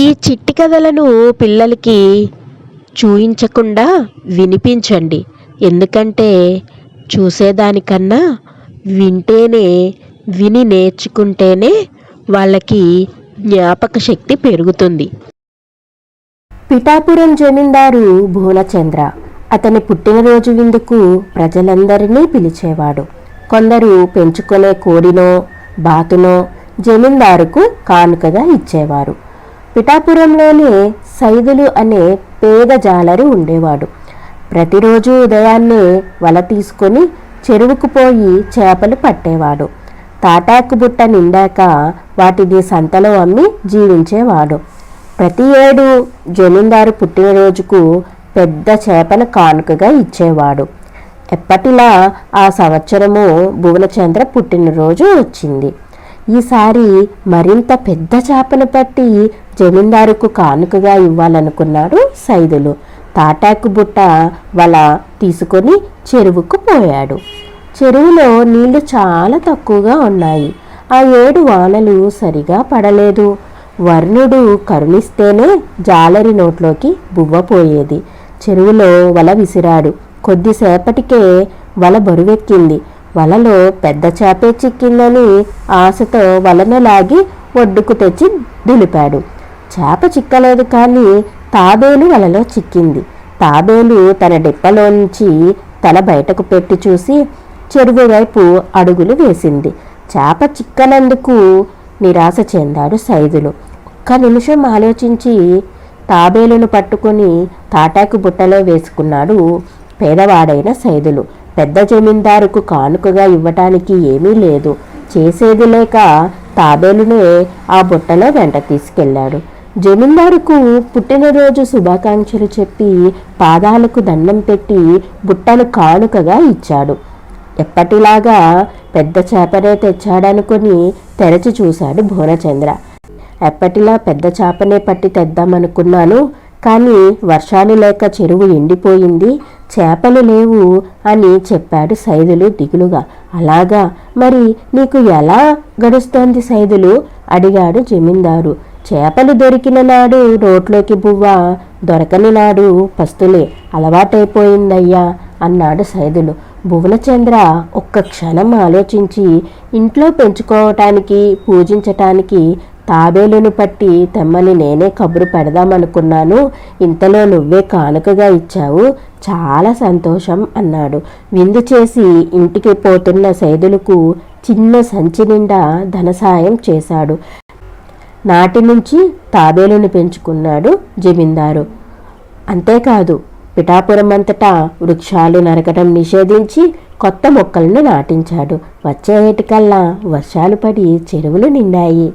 ఈ చిట్టి కథలను పిల్లలకి చూయించకుండా వినిపించండి. ఎందుకంటే చూసేదానికన్నా వింటేనే విని నేర్చుకుంటేనే వాళ్ళకి జ్ఞాపక శక్తి పెరుగుతుంది. పిఠాపురం జమీందారు భూలచంద్ర అతని పుట్టినరోజు విందుకు ప్రజలందరినీ పిలిచేవాడు. కొందరు పెంచుకునే కోడినో బాతునో జమీందారుకు కానుకగా ఇచ్చేవారు. పిఠాపురంలోనే సైదులు అనే పేద జాలరి ఉండేవాడు. ప్రతిరోజు ఉదయాన్నే వల తీసుకొని చెరువుకు పోయి చేపలు పట్టేవాడు. తాటాకు బుట్ట నిండాక వాటిని సంతలో అమ్మి జీవించేవాడు. ప్రతి ఏడు జమీందారు పుట్టినరోజుకు పెద్ద చేపను కానుకగా ఇచ్చేవాడు. ఎప్పటిలా ఆ సంవత్సరము భువనచంద్ర పుట్టినరోజు వచ్చింది. ఈసారి మరింత పెద్ద చేపను పట్టి జమీందారుకు కానుకగా ఇవ్వాలనుకున్నాడు సైదులు. తాటాకు బుట్ట వల తీసుకొని చెరువుకు పోయాడు. చెరువులో నీళ్ళు చాలా తక్కువగా ఉన్నాయి. ఆ ఏడు వానలు సరిగా పడలేదు. వర్ణుడు కరుణిస్తేనే జాలరి నోట్లోకి బువ్వపోయేది చెరువులో వల విసిరాడు. కొద్దిసేపటికే వల బరువెక్కింది. వలలో పెద్ద చేపే చిక్కిందని ఆశతో వలను లాగి ఒడ్డుకు తెచ్చి దులిపాడు. చేప చిక్కలేదు కానీ తాబేలు వలలో చిక్కింది. తాబేలు తన డిప్పలో నుంచి తల బయటకు పెట్టి చూసి చెరువు వైపు అడుగులు వేసింది. చేప చిక్కనందుకు నిరాశ చెందాడు సైదులు. ఒక్క నిమిషం ఆలోచించి తాబేలును పట్టుకొని తాటాకు బుట్టలో వేసుకున్నాడు పేదవాడైన సైదులు. పెద్ద జమీందారుకు కానుకగా ఇవ్వటానికి ఏమీ లేదు. చేసేది లేక తాబేలునే ఆ బుట్టలో వెంట తీసుకెళ్ళాడు జమీందారుకు పుట్టినరోజు శుభాకాంక్షలు చెప్పి పాదాలకు దండం పెట్టి బుట్టను కానుకగా ఇచ్చాడు. ఎప్పటిలాగా పెద్ద చేపనే తెచ్చాడనుకొని తెరచి చూశాడు భువనచంద్ర. ఎప్పటిలా పెద్ద చేపనే పట్టి తెద్దామనుకున్నాను కానీ వర్షాలు లేక చెరువు ఎండిపోయింది చేపలు లేవు అని చెప్పాడు సైదులు దిగులుగా. అలాగా? మరి నీకు ఎలా గడుస్తోంది సైదులు? అడిగాడు జమీందారు. చేపలు దొరికిన నాడు రోట్లోకి బువ్వ దొరకని నాడు పస్తులే అలవాటైపోయిందయ్యా అన్నాడు సైదులు. భువనచంద్ర ఒక్క క్షణం ఆలోచించి ఇంట్లో పెంచుకోవటానికి పూజించటానికి తాబేలును పట్టి తెమ్మని నేనే కబురు పెడదామనుకున్నాను. ఇంతలో నువ్వే కానుకగా ఇచ్చావు. చాలా సంతోషం అన్నాడు. విందు చేసి ఇంటికి పోతున్న సైదులకు చిన్న సంచి నిండా ధనసాయం చేశాడు. నాటి నుంచి తాబేలును పెంచుకున్నాడు జమీందారు. అంతేకాదు పిఠాపురం అంతటా వృక్షాలు నరకటం నిషేధించి కొత్త మొక్కలను నాటించాడు. వచ్చే ఏటికల్లా వర్షాలు పడి చెరువులు నిండాయి.